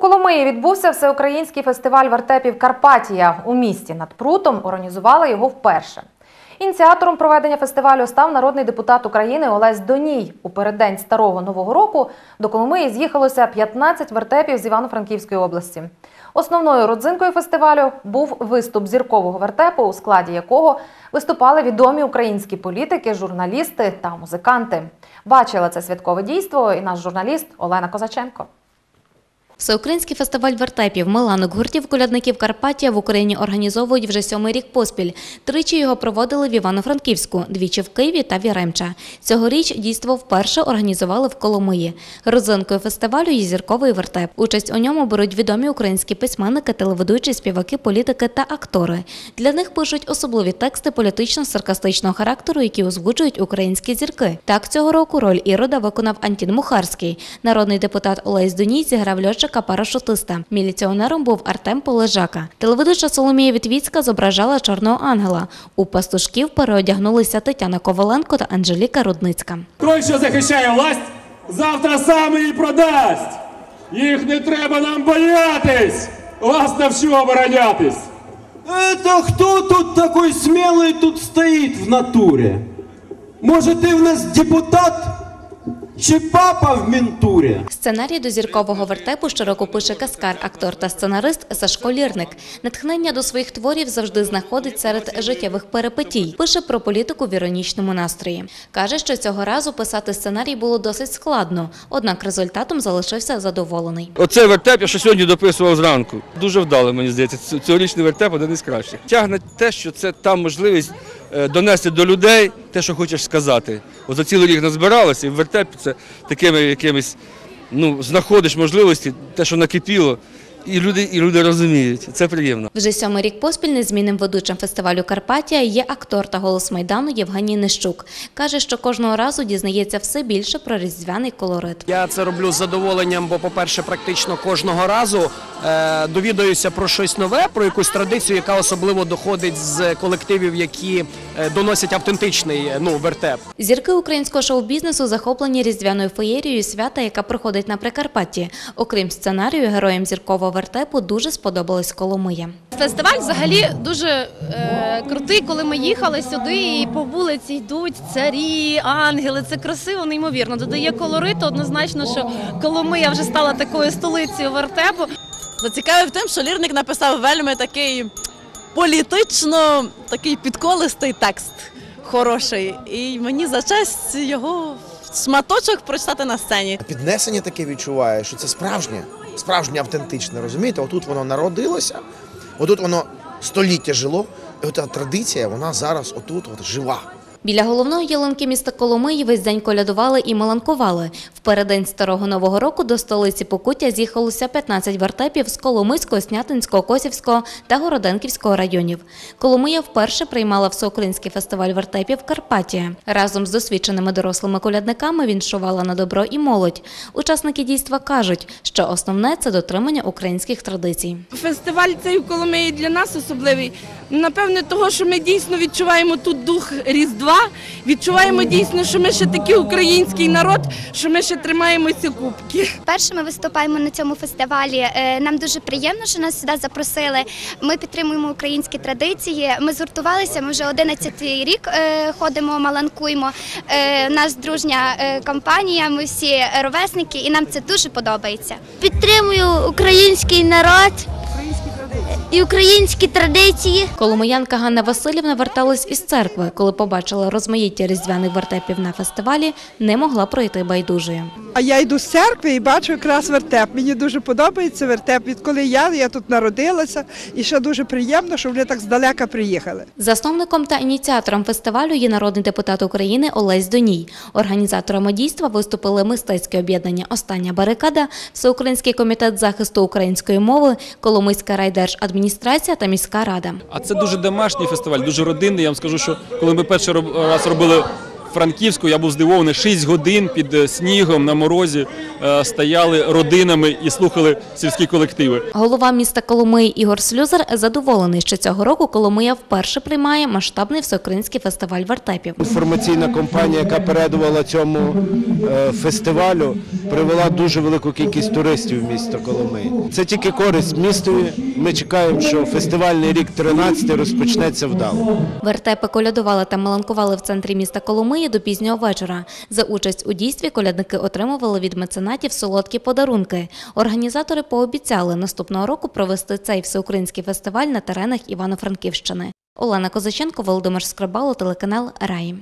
Коломиї відбувся всеукраїнський фестиваль вертепів Карпатія. У місті над прутом організували його вперше. Ініціатором проведення фестивалю став народний депутат України Олесь Доній. У переддень старого нового року до Коломиї з'їхалося 15 вертепів з Івано-Франківської області. Основною родзинкою фестивалю був виступ зіркового вертепу, у складі якого виступали відомі українські політики, журналісти та музиканти. Бачила це святкове дійство і наш журналіст Олена Козаченко. Всеукраїнський фестиваль вертепів, миланок, гуртів колядників Карпатія в Україні організовують вже сьомий рік поспіль. Тричі його проводили в Івано-Франківську, двічі в Києві та Віремча. Цьогоріч дійство вперше організували в Коломиї. Родзинкою фестивалю є зірковий вертеп. Участь у ньому беруть відомі українські письменники, телеведучі, співаки, політики та актори. Для них пишуть особливі тексти політично-саркастичного характеру, які озвучують українські зірки. Так цього року роль Ірода виконав Антін Мухарський. Народний депутат Олесь Доній зіграв льотчика парашутиста. Міліціонером був Артем Полежака. Телеведуча Соломія Вітвіцька зображала чорного ангела. У пастушків переодягнулися Тетяна Коваленко та Анжеліка Рудницька. Той, що захищає власть, завтра сам її продасть. Їх не треба нам боятись. Вас навчу оборонятись. Это кто тут такой смелый тут стоит в натуре? Может, ты у нас депутат? Чи папа в ментуре? Сценарій до зіркового вертепу щороку пише каскар, актор та сценарист Сашко Лірник. Натхнення до своїх творів завжди знаходить серед життєвих перипетій. Пише про політику в іронічному настрої. Каже, що цього разу писати сценарій було досить складно, однак результатом залишився задоволений. Оцей вертеп я ще сьогодні дописував зранку. Дуже вдало, мені здається. Цьогорічний вертеп один із кращих. Тягне те, що це там можливість донести до людей те, що хочеш сказати. От за цілий рік назбиралося, і в вертепі це такими якимись, ну, знаходиш можливості, те, що накипіло, і люди, і люди розуміють. Це приємно. Вже сьомий рік поспіль незмінним ведучим фестивалю Карпатія є актор та голос майдану Євгеній Нищук. Каже, що кожного разу дізнається все більше про різдвяний колорит. Я це роблю з задоволенням, бо, по-перше, практично кожного разу е, довідуюся про щось нове, про якусь традицію, яка особливо доходить з колективів, які е, доносять автентичний е, ну, вертеп. Зірки українського шоу-бізнесу захоплені різдвяною феєрією свята, яка проходить на Прикарпатті. Окрім сценарію, героям зіркового вертепу дуже сподобалась Коломия. Фестиваль взагалі дуже е, крутий, коли ми їхали сюди і по вулиці йдуть царі, ангели. Це красиво, неймовірно. Додає колориту. Однозначно, що Коломия вже стала такою столицею вертепу. Зацікавив тим, що лірник написав вельми такий політично такий підколистий текст хороший. І мені за честь його шматочок прочитати на сцені. піднесення таке відчуває, що це справжнє, справжнє автентичне, розумієте? Отут воно народилося, отут воно століття жило, і ота традиція, вона зараз отут от жива. Біля головної ялинки міста Коломиї весь день колядували і маланкували. В переддень старого нового року до столиці Покуття з'їхалося 15 вертепів з Коломийського, Снятинського, Косівського та Городенківського районів. Коломия вперше приймала всеукраїнський фестиваль вертепів Карпатія. Разом з досвідченими дорослими колядниками віншувала на добро і молодь. Учасники дійства кажуть, що основне це дотримання українських традицій. Фестиваль цей в Коломиї для нас особливий. Напевне, того, що ми дійсно відчуваємо тут дух Різдва, відчуваємо дійсно, що ми ще такий український народ, що ми ще тримаємося кубки. Перше ми виступаємо на цьому фестивалі. Е, Нам дуже приємно, що нас сюди запросили. Ми підтримуємо українські традиції. Ми згуртувалися. Ми вже 11-й рік е, ходимо, маланкуємо. Е, Наш дружня компанія. Ми всі ровесники, і нам це дуже подобається. Підтримую український народ і українські традиції. Коломиянка Ганна Васильівна верталась із церкви, коли побачила розмаїття різдвяних вертепів на фестивалі, не могла пройти байдужою. А я йду з церкви і бачу якраз вертеп. Мені дуже подобається вертеп. Відколи я, я тут народилася, і ще дуже приємно, що вони так здалека приїхали. Засновником та ініціатором фестивалю є народний депутат України Олесь Доній. Організаторами дійства виступили мистецьке об'єднання Остання барикада, Всеукраїнський комітет захисту української мови, Коломийська райдержадміністрація та міська рада. А це дуже домашній фестиваль, дуже родинний. Я вам скажу, що коли ми перший раз робили Франківську я був здивований 6 годин під е, снігом на морозі е, стояли родинами і слухали сільські колективи. Голова міста Коломиї Ігор Слюзар задоволений, що цього року Коломия вперше приймає масштабний всеукраїнський фестиваль вертепів. Інформаційна кампанія, яка передувала цьому е, фестивалю, привела дуже велику кількість туристів в місто Коломиї. Це тільки користь містові. Ми чекаємо, що фестивальний рік 13 розпочнеться вдало. Вертепи колядували та маланкували в центрі міста Коломиї до пізнього вечора. За участь у дійстві колядники отримували від меценатів солодкі подарунки. Організатори пообіцяли наступного року провести цей всеукраїнський фестиваль на теренах Івано-Франківщини. Олена Козаченко, Володимир Скрибало, телеканал Раї.